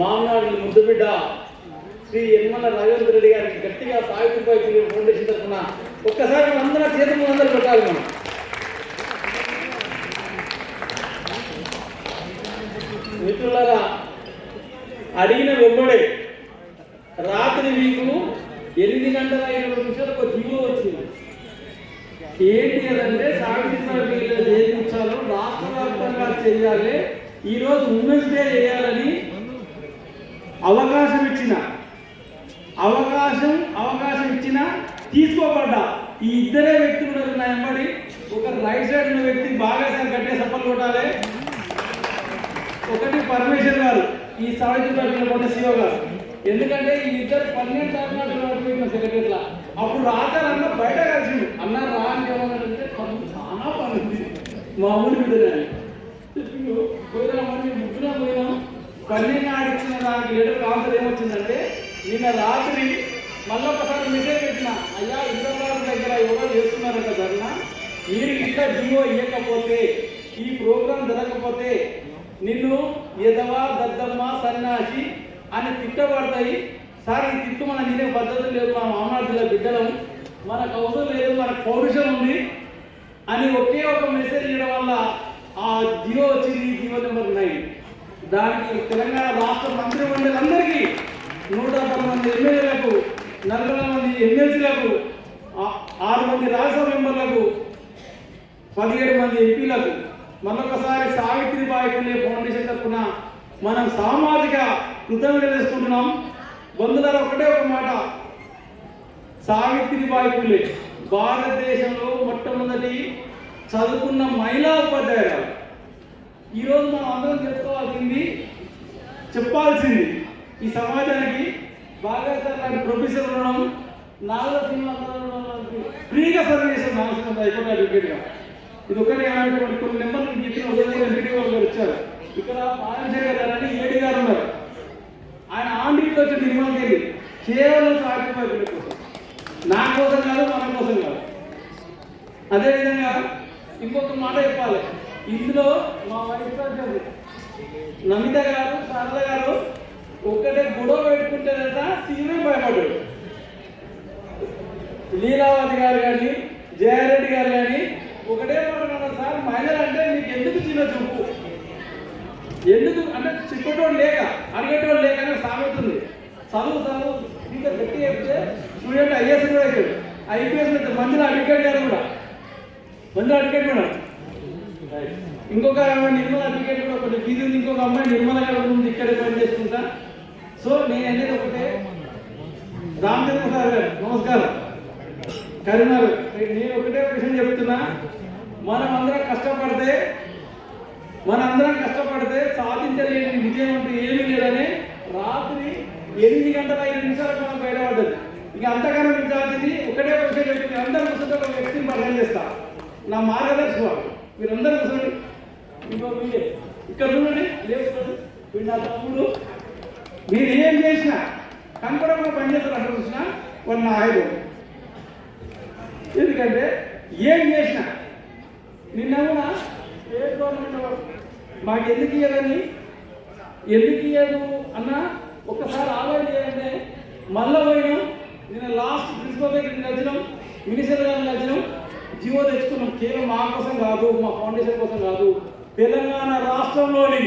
మామనాడు ముద్దుబిడ్డ శ్రీ యనమల రాజేంద్ర రెడ్డి గారికి గట్టిగా సావిత్రిబాయి పూలే ఫౌండేషన్ తరఫున ఒక్కసారి అందరూ చేతులు అందరూ పెట్టాలి మనం. మిత్రులారా అడిగిన వెంబడే రాత్రి మీకు ఎనిమిది గంటల ఇరవై నిమిషాలకు ఒక జీవో వచ్చింది. ఏంటి అదంటే సావిత్రిబాయి పూలే జయంతించాలో రాష్ట్ర వ్యాప్తంగా చేయాలి. ఈరోజు ఉమెన్స్ డే చేయాలని అవకాశం ఇచ్చిన అవకాశం అవకాశం ఇచ్చిన తీసుకోబడ్డా ఈ ఇద్దరే వ్యక్తులు ఉన్నారు నా వెంబడి ఒక రైట్ సైడ్ ఉన్న వ్యక్తి బాగా సార్ గట్టే సప్పలు కొట్టాలి. ఒకటి పరమేశ్వర్ గారు ఈ సావిత్రి కొండ శివ గారు. ఎందుకంటే ఈ ఇద్దరు పన్నెండు తరగతి సెక్రటరీలా అప్పుడు రాతారన్న బయట కలిసిండు. అన్న రా అని ఏమన్నాడంటే చాలా పని మా మామూలు బిడ్డనే పోయినా మరి ముగ్గురం పోయినాం పన్నెండు ఆడిచ్చిన దానికి లెటర్ కాన్సర్ ఏమొచ్చిందంటే నిన్న రాత్రి మళ్ళీ ఒకసారి మెసేజ్ పెట్టిన అయ్యా ఇంద్రబాబు దగ్గర ఎవరో చేస్తున్నారంట ధర్నా? మీరు ఇంకా జియో ఇవ్వకపోతే ఈ ప్రోగ్రాం జరగకపోతే నిన్ను ఎదవా దద్దమ్మ సన్నాసి అని తిట్టబడతాయి. సార్ ఈ తిట్టు మన నేనే పద్ధతులు లేదు మన మామనాడు బిడ్డలం. మనకు అవసరం లేదు మన పౌరుషం ఉంది అని ఒకే ఒక మెసేజ్ ఇవ్వడం వల్ల ఆ జియో వచ్చింది జియో నెంబర్ నైన్. దానికి తెలంగాణ రాష్ట్ర మంత్రి మండలందరికీ నూట మంది ఎమ్మెల్యేలకు నలభై మంది ఎమ్మెల్సీలకు ఆరు మంది రాజ్యసభ మెంబర్లకు పదిహేడు మంది ఎంపీలకు మరొకసారి సావిత్రిబాయి పులే ఫౌండేషన్ తరఫున మనం సామాజిక కృతజ్ఞత తెలుసుకుంటున్నాం. బంధువులారా ఒకటే ఒక మాట. సావిత్రిబాయి పులే భారతదేశంలో మొట్టమొదటి చదువుకున్న మహిళా ఉపాధ్యాయురాలు. ఈరోజు మనం అందరం చెప్పుకోవాల్సింది చెప్పాల్సింది ఈ సమాజానికి బాగా లాంటి ప్రొఫెసర్ ఉండడం నాలుగో సినిమా ఫ్రీగా సర్వ్ చేశారు నాలుగు సినిమా అయిపోయి అడ్వకేట్గా ఇది ఒక్కటే అనేటువంటి కొన్ని నెంబర్లు చెప్పిన ఉదయం వాళ్ళు వచ్చారు. ఇక్కడ పాలశేఖర్ గారు అని ఏడి గారు ఉన్నారు. ఆయన ఆంధ్రీకి వచ్చి నిర్మాణం చేయండి. కేవలం సాహిత్య కోసం. నా కోసం కాదు మన కోసం కాదు. అదేవిధంగా ఇంకొక మాట చెప్పాలి. ఇందులో నమిత గారు శారద గారు ఒక్కటే గొడవ పెట్టుకుంటారట సీనే భయపడ్డాడు లీలావతి గారు కానీ జయారెడ్డి గారు కానీ ఒకటే మాట సార్ మహిళలు అంటే మీకు ఎందుకు చిన్న చూపు? ఎందుకు? అంటే చెప్పేటోడు లేక అడిగేటోడు లేక సాగుతుంది. చదువు చదువు ఇంకా గట్టి చెప్తే స్టూడెంట్ ఐఏఎస్ కూడా అవుతాడు. ఐపీఎస్ మంచిగా అడిగాడు గారు కూడా. మంచిగా అడిగాడు కూడా ఇంకొక నిర్మల అడ్వకేట్ కూడా ఒకటి ఫీజు ఉంది ఇంకొక అమ్మాయి నిర్మల గారు ఉంది ఇక్కడే పనిచేసుకుంటా సో నేను అనేది ఒకటే రామచంద్ర సార్ గారు నమస్కారం. కరీంనగర్. నేను ఒకటే విషయం చెప్తున్నా. మనం అందరం కష్టపడితే మనందరం కష్టపడితే సాధించలేని విజయం అంటే ఏమీ లేదని రాత్రి ఎనిమిది గంటల ఐదు నిమిషాలకు మనం బయటపడ్డది ఇక అంతకన్నా మించాల్సింది ఒకటే విషయం చెప్పింది అందరూ కూర్చుంటే ఒక వ్యక్తిని పరిచయం చేస్తా. నా మార్గదర్శి వాడు మీరందరూ చూడండి ఇంకో మీరే. ఇక్కడ చూడండి లేకపోతే వీడు నా తమ్ముడు మీరు ఏం చేసినా కనపడకుండా పనిచేస్తారు అక్కడ చూసినా వాళ్ళు నా ఆయుధం ఎందుకంటే ఏం చేసినా నిన్న కూడా స్టేట్ గవర్నమెంట్ మాకు ఎందుకు ఇవ్వదని ఎందుకు ఇవ్వదు అన్న ఒక్కసారి ఆలోచన చేయాలంటే మళ్ళా పోయినాం. నిన్న లాస్ట్ ప్రిన్సిపల్ దగ్గరికి కలిసినాం మినిస్టర్ గారిని కలిసినాం. జీవో తెచ్చుకున్నాం కేవలం మా కోసం కాదు మా ఫౌండేషన్ కోసం కాదు. తెలంగాణ రాష్ట్రంలోని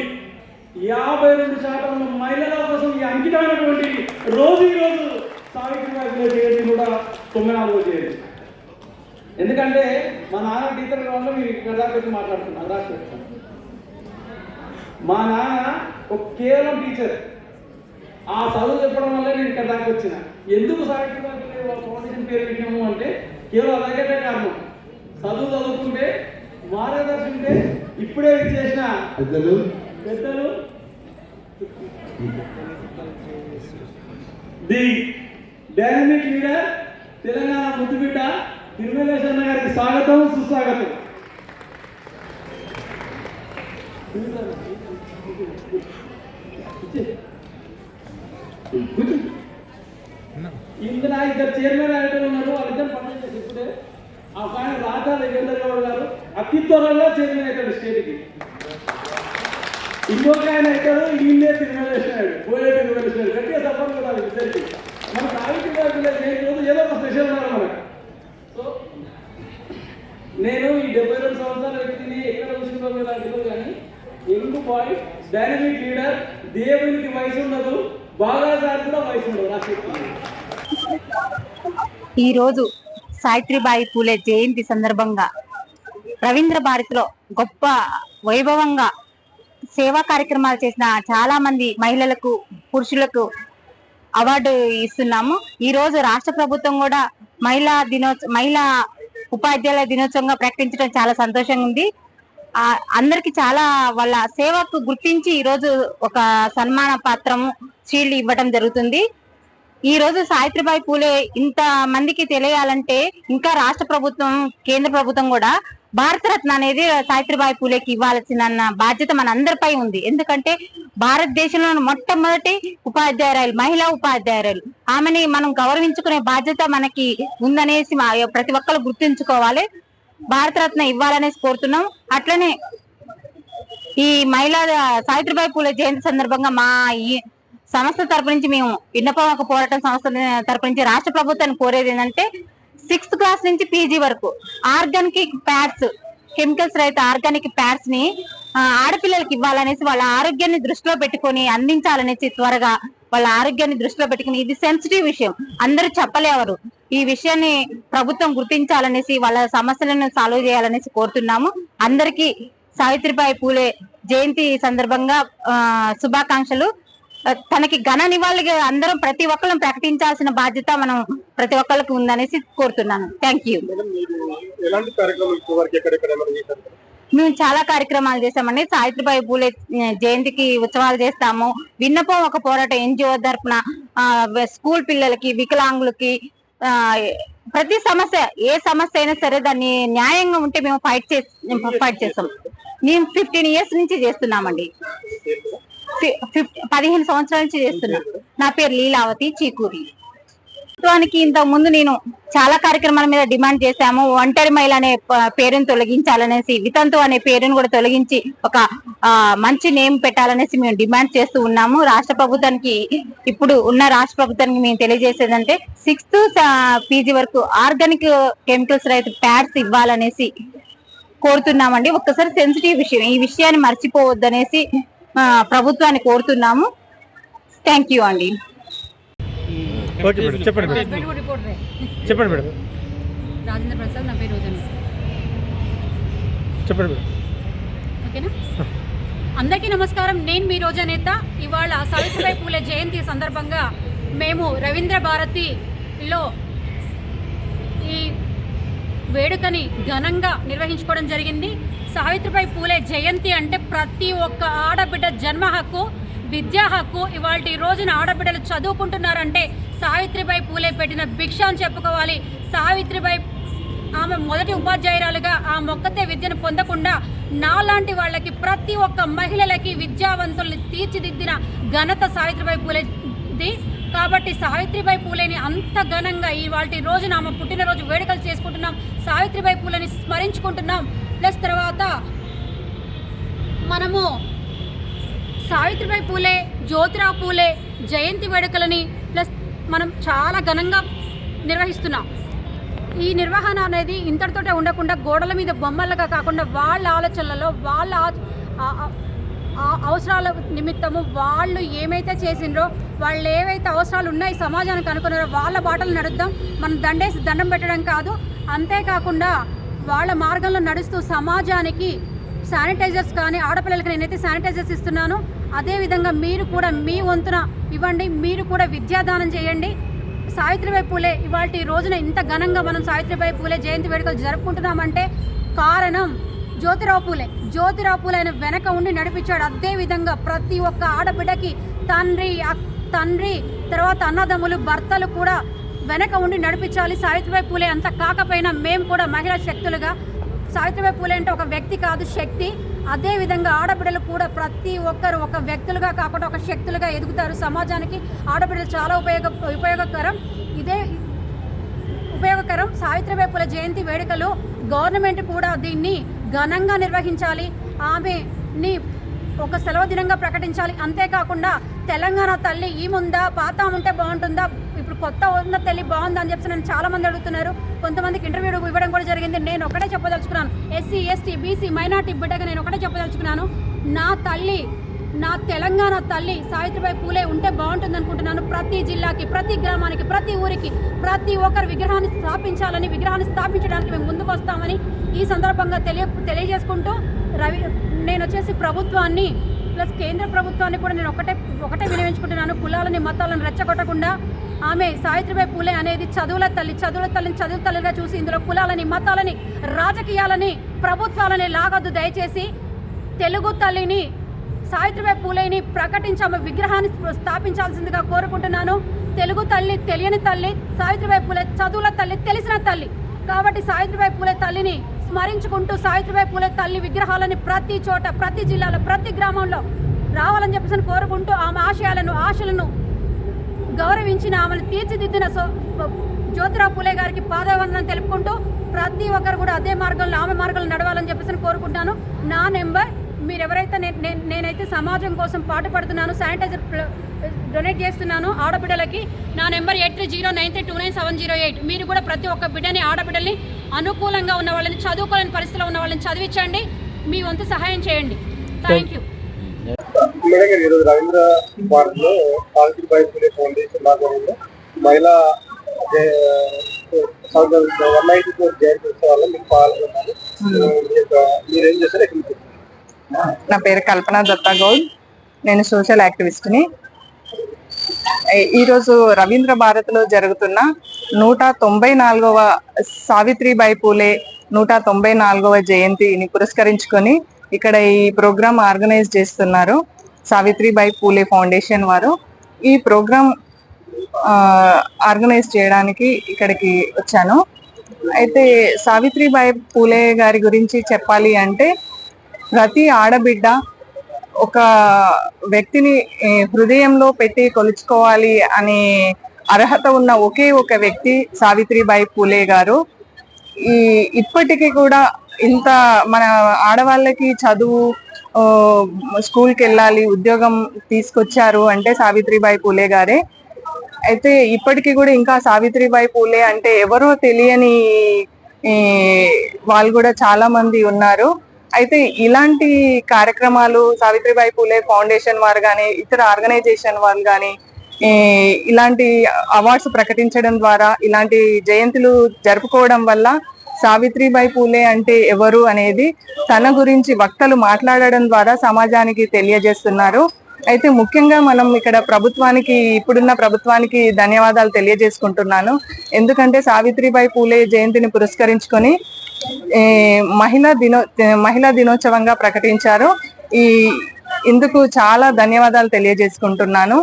యాభై రెండు శాతం మహిళల కోసం ఈ అంకితమైనటువంటి రోజు ఈరోజు రోజు సావిత్రిబాయి పూలే కూడా తొమ్మిది నాలుగో జయంతి. ఎందుకంటే మా నాన్న టీచర్ వల్ల మీరు ఇక్కడ దాకా వచ్చి మాట్లాడుతున్నారు రాసి మా నాన్న ఒక కేవలం టీచర్. ఆ చదువు చెప్పడం వల్ల నేను ఇక్కడ దాకా వచ్చిన. ఎందుకు సావిత్రిబాయి ఫౌండేషన్ పేరు పెట్టినాము అంటే కేవలం అలాగే కారణం. చదువు చదువుకుంటే మార్గదర్శి ఉంటే ఇప్పుడే చేసిన పెద్దలు. పెద్దలు. ది డైనమిక్ లీడర్ తెలంగాణ ముద్దుబిడ్డ తిరుమలేశ్వర గారికి స్వాగతం సుస్వాగతం. ఇందులో ఇద్దరు చైర్మన్ అయితే ఉన్నారు వాళ్ళిద్దరు పనిచేసి ఇప్పుడే ఆ రాజా దేవేంద్ర గౌడ్ గారు అతి త్వరగా చైర్మన్ స్టేట్కి. ఇంకొక ఆయన అవుతాడు ఈయనే తిరుమలేసినాడు పోయే తిరుమలేసినాడు గట్టిగా సపోర్ట్ కూడా ఇద్దరికి మన సావిత్రిబాయి పిల్లలు నేను ఏదో ఒక స్పెషల్ ఉన్నారు మనకు. సో నేను ఈ డెబ్బై రెండు సంవత్సరాల వ్యక్తిని ఎక్కడ చూసిన మీద తెలియదు కానీ యంగ్ బాయ్ డైనమిక్ లీడర్ దేవునికి వయసు ఉండదు బాగా సార్ కూడా వయసు ఉండదు నాకు ఈరోజు సావిత్రిబాయి పూలే జయంతి సందర్భంగా రవీంద్ర భారతిలో గొప్ప వైభవంగా సేవా కార్యక్రమాలు చేసిన చాలా మంది మహిళలకు పురుషులకు అవార్డు ఇస్తున్నాము. ఈ రోజు రాష్ట్ర ప్రభుత్వం కూడా మహిళా దినోత్సవ మహిళా ఉపాధ్యాయుల దినోత్సవంగా ప్రకటించడం చాలా సంతోషంగా ఉంది. ఆ అందరికి చాలా వాళ్ళ సేవకు గుర్తించి ఈ రోజు ఒక సన్మాన పాత్రము షీల్డ్ ఇవ్వడం జరుగుతుంది. ఈ రోజు సావిత్రిబాయి పూలే ఇంత మందికి తెలియాలంటే ఇంకా రాష్ట్ర ప్రభుత్వం కేంద్ర ప్రభుత్వం కూడా భారతరత్న అనేది సావిత్రిబాయి పూలేకి ఇవ్వాల్సిన బాధ్యత మన అందరిపై ఉంది. ఎందుకంటే భారతదేశంలో మొట్టమొదటి ఉపాధ్యాయురాలు మహిళా ఉపాధ్యాయురాలు. ఆమెని మనం గౌరవించుకునే బాధ్యత మనకి ఉందనేసి మా- ప్రతి ఒక్కరు గుర్తుంచుకోవాలి. భారతరత్న ఇవ్వాలనేసి కోరుతున్నాం. అట్లనే ఈ మహిళా సావిత్రిబాయి పూలే జయంతి సందర్భంగా మా ఈ సంస్థ తరపు నుంచి మేము విన్నపం ఒక పోరాటం సంస్థ తరపు నుంచి రాష్ట్ర ప్రభుత్వాన్ని కోరేది ఏంటంటే సిక్స్త్ క్లాస్ నుంచి పీజీ వరకు ఆర్గానిక్ ప్యాడ్స్ కెమికల్స్ రహిత ఆర్గానిక్ ప్యాడ్స్ని ఆడపిల్లలకి ఇవ్వాలనేసి వాళ్ళ ఆరోగ్యాన్ని దృష్టిలో పెట్టుకొని అందించాలనేసి త్వరగా వాళ్ళ ఆరోగ్యాన్ని దృష్టిలో పెట్టుకుని ఇది సెన్సిటివ్ విషయం. అందరూ చెప్పలేవరు. ఈ విషయాన్ని ప్రభుత్వం గుర్తించాలనేసి వాళ్ళ సమస్యలను సాల్వ్ చేయాలనేసి కోరుతున్నాము. అందరికీ సావిత్రిబాయి పూలే జయంతి సందర్భంగా ఆ, శుభాకాంక్షలు. తనకి ఘన నివాళిగా అందరం ప్రతి ఒక్కరం ప్రకటించాల్సిన బాధ్యత మనం ప్రతి ఒక్కరికి ఉందనేసి కోరుతున్నాను. Thank you? మేము చాలా కార్యక్రమాలు చేస్తామండి సావిత్రిబాయి పూలే జయంతికి ఉత్సవాలు చేస్తాము. విన్నపం ఒక పోరాటం ఎన్జిఓ వె- స్కూల్ పిల్లలకి వికలాంగులకి ప్రతి సమస్య ఏ సమస్య అయినా సరే దాన్ని న్యాయంగా ఉంటే మేము ఫైట్ చేసి ఫైట్ చేస్తాం. మేము ఫిఫ్టీన్ ఇయర్స్ నుంచి చేస్తున్నామండి. పదిహేను సంవత్సరాల నుంచి చేస్తున్నా. నా పేరు లీలావతి చీకూరి. ప్రభుత్వానికి ఇంతకు ముందు నేను చాలా కార్యక్రమాల మీద డిమాండ్ చేశాము. ఒంటరి మహిళ అనే పేరును తొలగించాలనేసి వితంతు అనే పేరును కూడా తొలగించి ఒక మంచి నేమ్ పెట్టాలనేసి మేము డిమాండ్ చేస్తూ ఉన్నాము. రాష్ట్ర ప్రభుత్వానికి ఇప్పుడు ఉన్న రాష్ట్ర ప్రభుత్వానికి మేము తెలియజేసేదంటే సిక్స్త్ పీజీ వరకు ఆర్గానిక్ కెమికల్స్ రైతు ప్యాడ్స్ ఇవ్వాలనేసి కోరుతున్నామండి. ఒక్కసారి సెన్సిటివ్ విషయం ఈ విషయాన్ని మర్చిపోవద్దనేసి ప్రభుత్వాన్ని కోరుతున్నాము. థ్యాంక్ యూ అండి. ఓకే మేడం చెప్పండి మేడం. మేడం. రాజేంద్ర ప్రసాద్ నా పేరు రోజను. చెప్పండి మేడం. ఓకేనా? అందరికీ నమస్కారం. నేను మీ రోజా నేత. ఇవాళ సావిత్రిబాయి పూలే జయంతి సందర్భంగా మేము రవీంద్ర భారతిలో ఈ వేడుకని ఘనంగా నిర్వహించుకోవడం జరిగింది. సావిత్రిబాయి పూలే జయంతి అంటే ప్రతి ఒక్క ఆడబిడ్డ జన్మ హక్కు విద్యా హక్కు ఇవాళ ఈ రోజున ఆడబిడ్డలు చదువుకుంటున్నారంటే సావిత్రిబాయి పూలే పెట్టిన భిక్ష అని చెప్పుకోవాలి. సావిత్రిబాయి ఆమె మొదటి ఉపాధ్యాయురాలుగా ఆ మొక్కతే విద్యను పొందకుండా నాలాంటి వాళ్ళకి ప్రతి ఒక్క మహిళలకి విద్యావంతుల్ని తీర్చిదిద్దిన ఘనత సావిత్రిబాయి పూలేది. కాబట్టి సావిత్రిబాయి పూలేని అంత ఘనంగా ఈ రోజున ఆమె పుట్టినరోజు వేడుకలు చేసుకుంటున్నాం. సావిత్రిబాయి పూలేని స్మరించుకుంటున్నాం. ప్లస్ తర్వాత మనము సావిత్రిబాయి పూలే జ్యోతిరావు పూలే జయంతి వేడుకలని ప్లస్ మనం చాలా ఘనంగా నిర్వహిస్తున్నాం. ఈ నిర్వహణ అనేది ఇంతటితోటే ఉండకుండా గోడల మీద బొమ్మలుగా కాకుండా వాళ్ళ ఆలోచనలలో వాళ్ళ అవసరాల నిమిత్తము వాళ్ళు ఏమైతే చేసిండ్రో వాళ్ళు ఏవైతే అవసరాలు ఉన్నాయి సమాజానికి అనుకున్నారో వాళ్ళ బాటలు నడుద్దాం. మనం దండేసి దండం పెట్టడం కాదు. అంతేకాకుండా వాళ్ళ మార్గంలో నడుస్తూ సమాజానికి శానిటైజర్స్ కానీ ఆడపిల్లలకి నేనైతే శానిటైజర్స్ ఇస్తున్నాను. అదేవిధంగా మీరు కూడా మీ వంతున ఇవ్వండి. మీరు కూడా విద్యాదానం చేయండి. సావిత్రిబాయి పూలే ఇవాళ రోజున ఇంత ఘనంగా మనం సావిత్రిబాయి పూలే జయంతి వేడుకలు జరుపుకుంటున్నామంటే కారణం జ్యోతిరావు పూలే. జ్యోతిరావు పూలే ఆయన వెనక ఉండి నడిపించాడు. అదే విధంగా ప్రతి ఒక్క ఆడబిడ్డకి తండ్రి తండ్రి తర్వాత అన్నదమ్ములు భర్తలు కూడా వెనక ఉండి నడిపించాలి. సావిత్రిబాయి పూలే అంత కాకపోయినా మేము కూడా మహిళా శక్తులుగా సావిత్రిబాయి పూలే అంటే ఒక వ్యక్తి కాదు శక్తి. అదేవిధంగా ఆడబిడ్డలు కూడా ప్రతి ఒక్కరు ఒక వ్యక్తులుగా కాకుండా ఒక శక్తులుగా ఎదుగుతారు సమాజానికి. ఆడబిడ్డలు చాలా ఉపయోగ ఉపయోగకరం. ఇదే ఉపయోగకరం సావిత్రిబాయి పూల జయంతి వేడుకలు. గవర్నమెంట్ కూడా దీన్ని ఘనంగా నిర్వహించాలి. ఆమెని ఒక సెలవు దినంగా ప్రకటించాలి. అంతేకాకుండా తెలంగాణ తల్లి ఈ ముందా పాత ఉంటే బాగుంటుందా? ఇప్పుడు కొత్త ఉన్న తల్లి బాగుందా అని చెప్పి నేను చాలామంది అడుగుతున్నారు. కొంతమందికి ఇంటర్వ్యూ ఇవ్వడం కూడా జరిగింది. నేను ఒకటే చెప్పదలుచుకున్నాను. ఎస్సీ ఎస్టీ బీసీ మైనార్టీ బిడ్డగా నేను ఒకటే చెప్పదలుచుకున్నాను. నా తల్లి నా తెలంగాణ తల్లి సావిత్రిబాయి పూలే ఉంటే బాగుంటుంది అనుకుంటున్నాను ప్రతి జిల్లాకి ప్రతి గ్రామానికి ప్రతి ఊరికి ప్రతి ఒక్కరు విగ్రహాన్ని స్థాపించాలని విగ్రహాన్ని స్థాపించడానికి మేము ముందుకు వస్తామని ఈ సందర్భంగా తెలియ తెలియజేసుకుంటూ రవి నేను వచ్చేసి ప్రభుత్వాన్ని ప్లస్ కేంద్ర ప్రభుత్వాన్ని కూడా నేను ఒకటే ఒకటే వినియోగించుకుంటున్నాను. కులాలని మతాలను రెచ్చగొట్టకుండా ఆమె సావిత్రిబాయి పూలే అనేది చదువుల తల్లి చదువుల తల్లిని చదువు తల్లిగా చూసి ఇందులో కులాలని మతాలని రాజకీయాలని ప్రభుత్వాలని లాగొద్దు. దయచేసి తెలుగు తల్లిని సావిత్రిబాయి పూలేని ప్రకటించి ఆమె విగ్రహాన్ని స్థాపించాల్సిందిగా కోరుకుంటున్నాను. తెలుగు తల్లి తెలియని తల్లి సావిత్రిబాయి పూలే చదువుల తల్లి తెలిసిన తల్లి. కాబట్టి సావిత్రిబాయి పూలే తల్లిని స్మరించుకుంటూ సావిత్రిబాయి పూలే తల్లి విగ్రహాలని ప్రతి చోట ప్రతి జిల్లాలో ప్రతి గ్రామంలో రావాలని చెప్పేసి కోరుకుంటూ ఆమె ఆశయాలను ఆశలను గౌరవించిన ఆమెను తీర్చిదిద్దిన సో- జ్యోతిరావు పూలే గారికి పాదవందనం తెలుపుకుంటూ ప్రతి ఒక్కరు కూడా అదే మార్గంలో ఆమె మార్గంలో నడవాలని చెప్పేసి కోరుకుంటాను నా నెంబర్ మీరు ఎవరైతే నేనైతే సమాజం కోసం పాటుపడుతున్నాను శానిటైజర్ డొనేట్ చేస్తున్నాను ఆడబిడ్డలకి నా number eight three zero nine three two nine seven zero eight. మీరు కూడా ప్రతి ఒక్క బిడ్డని ఆడబిడ్డల్ని అనుకూలంగా ఉన్న వాళ్ళని చదువుకోలేని పరిస్థితిలో ఉన్న వాళ్ళని చదివించండి. మీ వంతు సహాయం చేయండి. థ్యాంక్ యూ మేడం గారు ఈరోజు రవీంద్ర పార్క్లో సావిత్రిబాయి పూలే ఫౌండేషన్ ఆధ్వర్యంలో మహిళా వన్ నైన్టీ ఫోర్ జయంతి ఉత్సవాల్లో మీకు పాల్గొన్నారు. మీ యొక్క- మీరేం చేస్తారు ఎక్కడ నుంచి? నా పేరు కల్పన దత్తా గౌడ్. నేను సోషల్ యాక్టివిస్ట్ని. ఈరోజు రవీంద్ర భారత్లో జరుగుతున్న నూట తొంభై నాలుగవ సావిత్రిబాయి పూలే నూట తొంభై నాలుగవ జయంతిని పురస్కరించుకొని ఇక్కడ ఈ ప్రోగ్రామ్ ఆర్గనైజ్ చేస్తున్నారు సావిత్రిబాయి పూలే ఫౌండేషన్ వారు. ఈ ప్రోగ్రామ్ ఆర్గనైజ్ చేయడానికి ఇక్కడికి వచ్చాను. అయితే సావిత్రిబాయి పూలే గారి గురించి చెప్పాలి అంటే ప్రతి ఆడబిడ్డ ఒక వ్యక్తిని హృదయంలో పెట్టి కొలుచుకోవాలి అనే అర్హత ఉన్న ఒకే ఒక వ్యక్తి సావిత్రిబాయి పూలే గారు. ఈ ఇప్పటికీ కూడా ఇంత మన ఆడవాళ్ళకి చదువు స్కూల్కి వెళ్ళాలి ఉద్యోగం తీసుకొచ్చారు అంటే సావిత్రిబాయి పూలే గారే. అయితే ఇప్పటికీ కూడా ఇంకా సావిత్రిబాయి పూలే అంటే ఎవరో తెలియని వాళ్ళు కూడా చాలా మంది ఉన్నారు. అయితే ఇలాంటి కార్యక్రమాలు సావిత్రిబాయి పూలే ఫౌండేషన్ వారు కానీ ఇతర ఆర్గనైజేషన్ వాళ్ళు కానీ ఇలాంటి అవార్డ్స్ ప్రకటించడం ద్వారా ఇలాంటి జయంతులు జరుపుకోవడం వల్ల సావిత్రిబాయి పూలే అంటే ఎవరు అనేది తన గురించి వక్తలు మాట్లాడడం ద్వారా సమాజానికి తెలియజేస్తున్నారు. అయితే ముఖ్యంగా మనం ఇక్కడ ప్రభుత్వానికి ఇప్పుడున్న ప్రభుత్వానికి ధన్యవాదాలు తెలియజేసుకుంటున్నాను. ఎందుకంటే సావిత్రిబాయి పూలే జయంతిని పురస్కరించుకొని మహిళా దినో మహిళా దినోత్సవంగా ప్రకటించారు. ఈ ఇందుకు చాలా ధన్యవాదాలు తెలియజేసుకుంటున్నాను.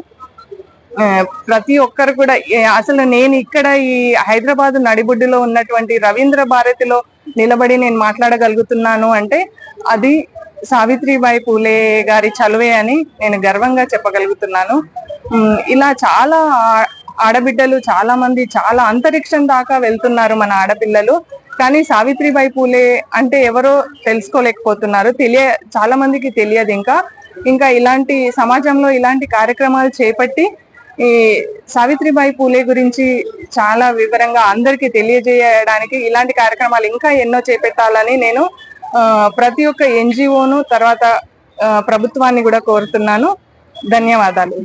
ప్రతి ఒక్కరు కూడా అసలు నేను ఇక్కడ ఈ హైదరాబాద్ నడిబొడ్డులో ఉన్నటువంటి రవీంద్ర భారతిలో నిలబడి నేను మాట్లాడగలుగుతున్నాను అంటే అది సావిత్రిబాయి పూలే గారి చలువే అని నేను గర్వంగా చెప్పగలుగుతున్నాను. ఇలా చాలా ఆడబిడ్డలు చాలా మంది చాలా అంతరిక్షం దాకా వెళ్తున్నారు మన ఆడపిల్లలు. కానీ సావిత్రిబాయి పూలే అంటే ఎవరో తెలుసుకోలేకపోతున్నారు. తెలియ చాలా మందికి తెలియదు ఇంకా. ఇంకా ఇలాంటి సమాజంలో ఇలాంటి కార్యక్రమాలు చేపట్టి ఈ సావిత్రిబాయి పూలే గురించి చాలా వివరంగా అందరికీ తెలియజేయడానికి ఇలాంటి కార్యక్రమాలు ఇంకా ఎన్నో చేపెట్టాలని నేను ప్రతి ఒక్క ఎన్జిఓను తర్వాత ఆ, ప్రభుత్వాన్ని కూడా కోరుతున్నాను. ధన్యవాదాలు.